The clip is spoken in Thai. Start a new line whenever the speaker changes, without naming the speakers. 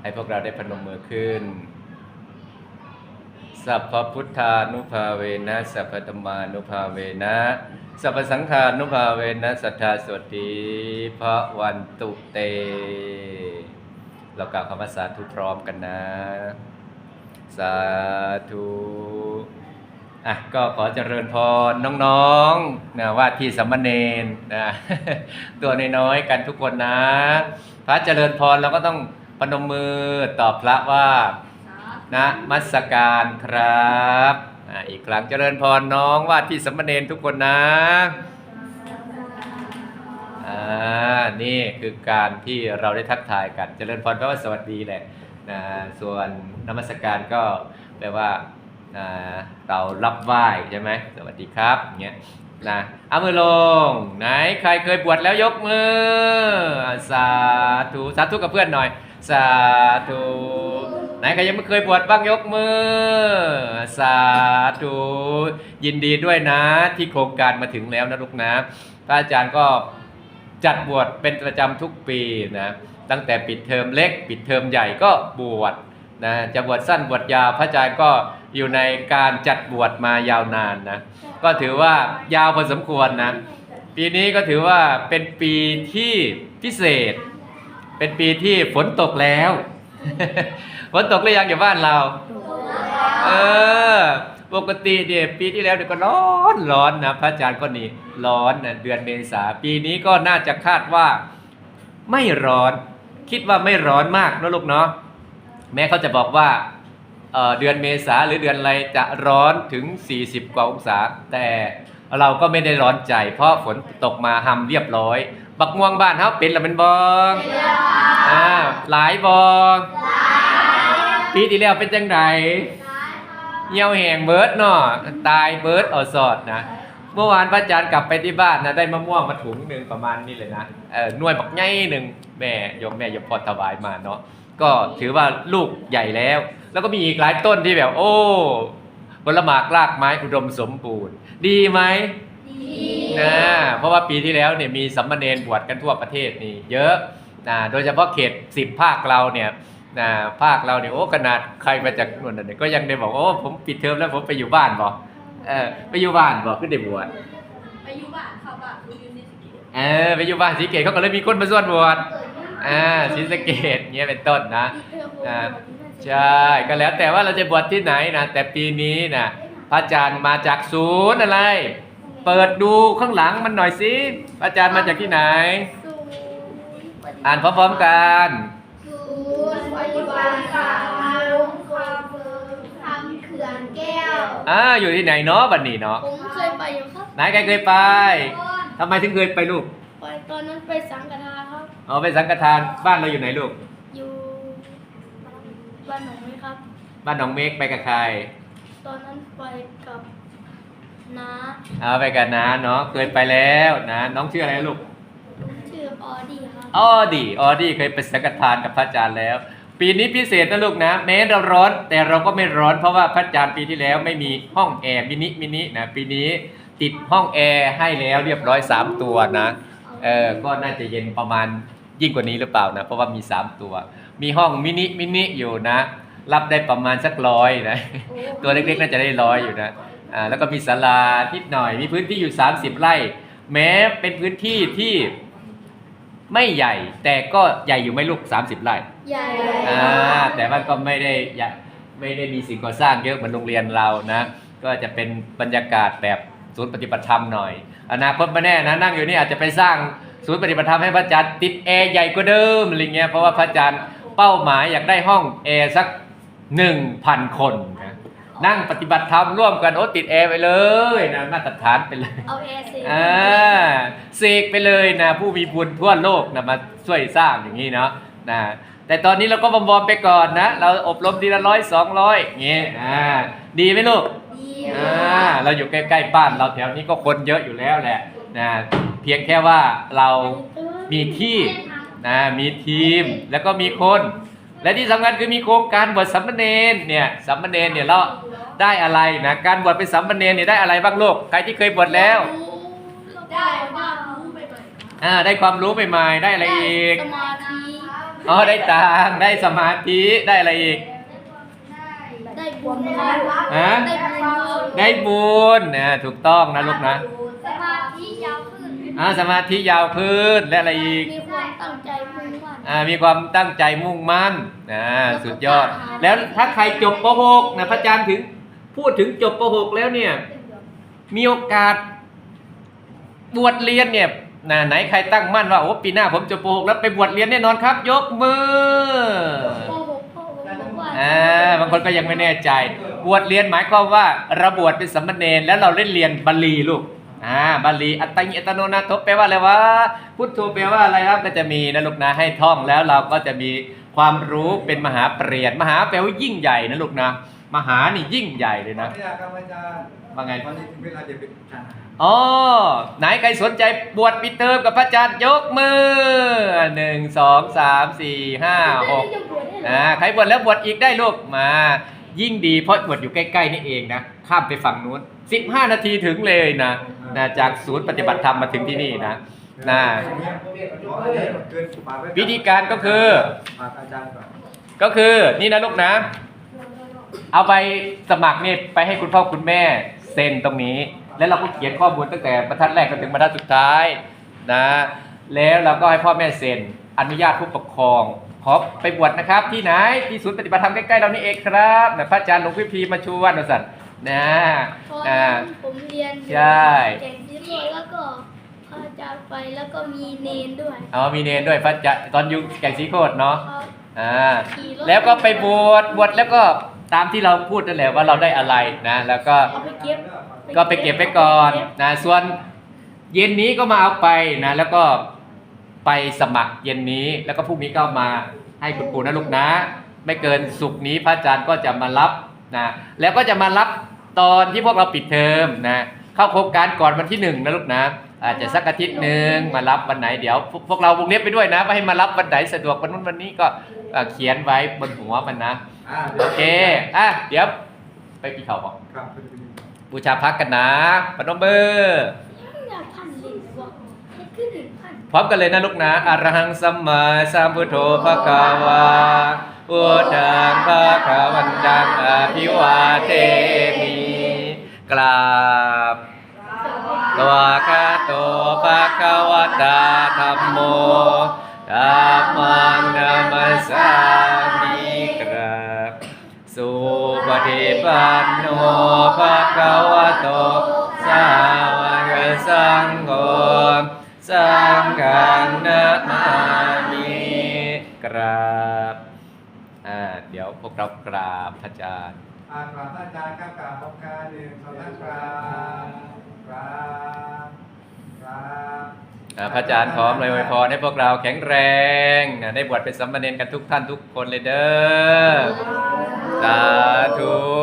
ให้พวกเราได้พนมมือขึ้น สัพพพุทธานุภาเวนะ สัพพธรรมานุภาเวนะ สัพพสังฆานุภาเวนะสัทธาสวสดีพระวันตุเต เรากล่าวคำว่าสาธุพร้อมกันนะ สาธุอะก็ขอเจริญพรน้องๆนะว่าที่สัมมเนนนะตัวน้อยๆกันทุกคนนะ พระเจริญพรเราก็ต้อง พนมมือตอบพระว่านะมัสการครับอ่าอีกครั้งเจริญพรน้องว่าที่สามเณรทุกคนนะอ่านี่คือการที่เราได้ทักทายกัน เจริญพรแปลว่าสวัสดีแหละนะส่วนนมัสการก็แปลว่าอ่าเรารับไหว้ใช่ไหมสวัสดีครับอย่างเงี้ยนะเอามือลงไหนใครเคยบวชแล้วยกมืออ่าสาธุสาธุกับเพื่อนหน่อย สาธุไหนใครยังไม่เคยบวชบ้างยกมือ สาธุยินดีด้วยนะที่โครงการมาถึงแล้วนะลูกนะพระอาจารย์ก็จัดบวชเป็นประจำทุกปีนะตั้งแต่ปิดเทอมเล็ก ปิดเทอมใหญ่ก็บวชนะจะบวชสั้นบวชยาวพระอาจารย์ก็อยู่ในการจัดบวชมายาวนานนะก็ถือว่ายาวพอสมควรนะปีนี้ก็ถือว่าเป็นปีที่พิเศษ เป็นปีที่ฝนตกแล้วฝนตกหรือยังอยู่บ้านเรา เออ ปกติเดี๋ยปีที่แล้วเดี๋ยวก็ร้อนร้อนนะพระอาจารย์ก็นี่ร้อนนะเดือนเมษาปีนี้ก็น่าจะคาดว่า ไม่ร้อน คิดว่าไม่ร้อนมากนะลูกเนาะแม้เขาจะบอกว่าเอ่อเดือนเมษาหรือเดือนอะไรจะร้อนถึง 40 กว่าองศา แต่เราก็ไม่ได้ร้อนใจ เพราะฝนตกมาหำเรียบร้อย บักม่วงบ้านเฮาเป็นละเป็นบองอ่าหลายบองปีที่แล้วเป็นจังไดเหี่ยวแหงเบิร์ดเนาะตายเบิร์ดออสอดนะเมื่อวานพระอาจารย์กลับไปที่บ้านนะได้มะม่วงมาถุงหนึ่งประมาณนี้เลยนะเออหน่วยบักใหญ่หนึ่งแม่ยมแม่ยมพอถวายมาเนาะก็ถือว่าลูกใหญ่แล้ว แล้วก็มีอีกหลายต้นที่แบบ โอ้ผลหมากรากไม้อุดมสมบูรณ์ ดีไหม นะเพราะว่าปีที่แล้วเนี่ยมีสัมมเนรบวชกันทั่วประเทศนี่เยอะนะโดยเฉพาะเขตสิบภาคเราเนี่ยนะภาคเราเนี่ยโอ้ขนาดใครมาจากนู่นน่ะเนี่ยก็ยังได้บอกโอ้ผมปิดเทอมแล้วผมไปอยู่บ้านบอกเออไปอยู่บ้านบอกขึ้นได้บวช
ไปอยู่บ้านเขาบ้านดูยูนิสกิ
เออไปอยู่บ้านสีเกตเขาก็เลยมีคนมาส่วนบวชอ่าศรีสะเกดเงี้ยเป็นต้นนะอ่าใช่ก็แล้วแต่ว่าเราจะบวชที่ไหนนะแต่ปีนี้นะพระอาจารย์มาจากศูนย์อะไร เปิดดูข้างหลังมันหน่อยสิพระอาจารย์มาจากที่ไหน อ่านพร้อมๆกัน
ศูนย์ปฏิบัติการลงความเฟิร์มทำเขื่อนแก้ว
อ่าอยู่ที่ไหนเนาะบันนี้เนาะ
ผมเคยไปอยู่ครับ
ไหนใครเคยไปทำไมถึงเคยไปลูก
ไปตอนนั้นไปสังกัทาครับ
อ๋อไปสังฆทานบ้านเราอยู่ไหนลูก
อยู่บ้านหนองไหมครับ
บ้านหนองเมฆไปกับใคร
ตอนนั้นไปกับ น้า
เอาไปกันนะเนาะเคยไปแล้วนะน้องชื่ออะไรลูก
ชื่อออดี้ครับ
ออดีออดีเคยไปสังฆทานกับพระอาจารย์แล้ว ปีนี้พิเศษนะลูกนะแม้เราร้อนแต่เราก็ไม่ร้อนเพราะว่าพระอาจารย์ปีที่แล้วไม่มีห้องแอร์มินิมินินะปีนี้ติดห้องแอร์ให้แล้วเรียบร้อย3ตัวนะเออก็น่าจะเย็นประมาณยิ่งกว่านี้หรือเปล่านะเพราะว่ามี 3 ตัว มีห้องมินิมินิอยู่นะ รับได้ประมาณสักร้อยนะตัวเล็กๆน่าจะได้ร้อยอยู่นะอ่า แล้วก็มีศาลานิดหน่อย มีพื้นที่อยู่ 30 ไร่ แม้เป็นพื้นที่ที่ไม่ใหญ่ แต่ก็ใหญ่อยู่ไหม่ลูก 30 ไร่
ใหญ่
อ่าแต่ว่าก็ไม่ได้ใหญ่ไม่ได้มีสิ่งก่อสร้างเยอะเหมือนโรงเรียนเรานะ ก็จะเป็นบรรยากาศแบบศูนย์ปฏิบัติธรรมหน่อย อนาคตไม่แน่นะนั่งอยู่นี่อาจจะไปสร้างศูนย์ปฏิบัติธรรมให้พระอาจารย์ติดแอร์ใหญ่กว่าเดิมอะไรเงี้ยเพราะว่าพระอาจารย์เป้าหมายอยากได้ห้องแอร์สักหนึ่งพันคนนะ นั่งปฏิบัติธรรมร่วมกันโอ้ติดแอร์ไปเลยนะมาตรฐานไปเลย
เอาแอร์เสีย
อ่าเสกไปเลยนะผู้มีบุญทั่วโลกนะมาช่วยสร้างอย่างนี้เนาะนะแต่ตอนนี้เราก็บอมๆไปก่อนนะ เราอบรมทีละร้อยสองร้อยเงี้ยอ่าดีไหมลูก
ดี
อ่าเราอยู่ใกล้ๆบ้านเราแถวนี้ก็คนเยอะอยู่แล้วแหละนะเพียงแค่ว่าเรามีที่นะมีทีมแล้วก็มีคน และที่สำคัญคือมีโครงการบวชสัมมเนนเนี่ยสัมมเนนเนี่ยเรา ได้อะไรนะการบวชเป็นสัมมเนนเนี่ยได้อะไรบ้างลูกใครที่เคยบวชแล้ว
ได้บ้างรู้ไปไหม
อ่าได้ความรู้ใหม่ๆได้อะไรอีก
สมาธิ
ออ๋อได้ตังค์ได้สมาธิได้อะไรอีก
ได้บุญครับ
ฮะ
ได้บุญ
ได้บุญนะถูกต้องนะลูกนะ
สมาธิยาวขึ้น
อ่าสมาธิยาวขึ้นและอะไรอีก
มีความตั้งใจมุ่งมั่น
อ่ามีความตั้งใจมุ่งมั่นนะสุดยอด แล้วถ้าใครจบป .6 นะพระอาจารย์ถึง พูดถึงจบป .6 แล้วเนี่ย มีโอกาสบวชเรียนเนี่ยนะไหนใครตั้งมั่นว่าโอ้ปีหน้าผมจบป .6 แล้วไปบวชเรียนแน่นอนครับ ยกมือ
พ่อผมพ่อผมบอกว่า
อ่าบางคนก็ยังไม่แน่ใจ บวชเรียนหมายความว่าเราบวชเป็นสัมมเนรแล้วเราเล่นเรียนบาลีลูกอ่าบาลีอัตตัญญอัตโนนาโถแปลว่าอะไรวะพุทโธแปลว่าอะไรครับก็จะมีนะลูกนะให้ท่องแล้วเราก็จะมีความรู้เป็นมหาเปรียญมหาแปลว่ายิ่งใหญ่นะลูกนะ มหานี่ยิ่งใหญ่เลยนะ
ไม่อยากครับอาจารย์
ว่าไง
วันนี้ถึงเวลาจะเป็นทหาร
อ๋อไหนใครสนใจบวชปิดเทอมกับพระอาจารย์ยกมือหนึ่งสองสามสี่ห้าหกอ่าใครบวชแล้วบวชอีกได้ลูกมา ยิ่งดีเพราะบวชอยู่ใกล้ๆนี่เองนะข้ามไปฝั่งนู้น15นาทีถึงเลยนะนะจากศูนย์ปฏิบัติธรรมมาถึงที่นี่นะนะ
เกินปากไวิ
ธีการก็คือ
ปากอาจารย์ก่อน
ก็คือนี่นะลูกนะ เอาไปสมัครนี่ไปให้คุณพ่อคุณแม่เซ็นตรงนี้ แล้วเราก็เขียนข้อมูลตั้งแต่บรรทัดแรกจนถึงบรรทัดสุดท้ายนะแล้วเราก็ให้พ่อแม่เซ็นอนุญาตผู้ปกครองขอไปบวชนะครับ ที่ไหนที่ศูนย์ปฏิบัติธรรมใกล้ๆเรานี่เองครับนะพระอาจารย์หลวงพี่พีมาชวนนะสันนะ
ตอน
นะ
นั้นผมเรียนอยู่
ใช่
แก่งซีโร่แล้วก็พระอาจารย์ไปแล้วก็มีเนนด้วย
เอามีเนนด้วยพระอาจารย์ตอนอยู่แก่งสีโคตรเนาะ
ครับ
อ่า
ขี่รถ
แล้วก็ไปบวชบวชแล้วก็ ตามที่เราพูดนั่นแหละว่าเราได้อะไรนะ แล้วก็
เอาไปเก็บ
ก็ไปเก็บไปก่อนนะส่วนเย็นนี้ก็มาเอาไปนะแล้วก็ไปสมัครเย็นนี้แล้วก็พรุ่งนี้ก็มาให้คุณครูนะลูกนะ ไม่เกินสุกร์นี้พระอาจารย์ก็จะมารับนะแล้วก็จะมารับตอนที่พวกเราปิดเทอมนะเข้าโครงการก่อนวันที่หนึ่งนะลูกนะอาจจะสักอาทิตย์หนึ่งมารับวันไหนเดี๋ยว พวกพวกเราวงเล็บไปด้วยนะว่าให้มารับวันไหนสะดวกวันนู้นวันนี้ก็เอ่อเขียนไว้บนหัวมันนะ
อ่า
โอเค อะ เดี๋ยว ไปปีเขาบอก
ครับ
บูชาพักกันนะปนมมือ
อยากพันลินบอกให้ขึ้นหนึ่งพัน
พร้อมกันเลยนะลูกนะอรหังสัมมาสัมพุทโธภะคะวาพุทธังภะคะวันตังอภิวาเทมิกราบตัวคาโตภะคะวะตาธัมโมธัมมังนัมสสา ฏิปันโนภะคะวะโต สาวกสังโฆ สังฆังนะมามิกราบอ่าเดี๋ยวพวกเรากราบพระอาจารย์
อ่ากราบอาจารย์ครับกราบพร้อมกันหนึ่งสองสามกราบกราบกราบ
อ่าพระอาจารย์พร้อมเลยอวยพรให้พวกเราแข็งแรงนะได้บวชเป็นสัมมาเนรกันทุกท่านทุกคนเลยเด้อ สาธุ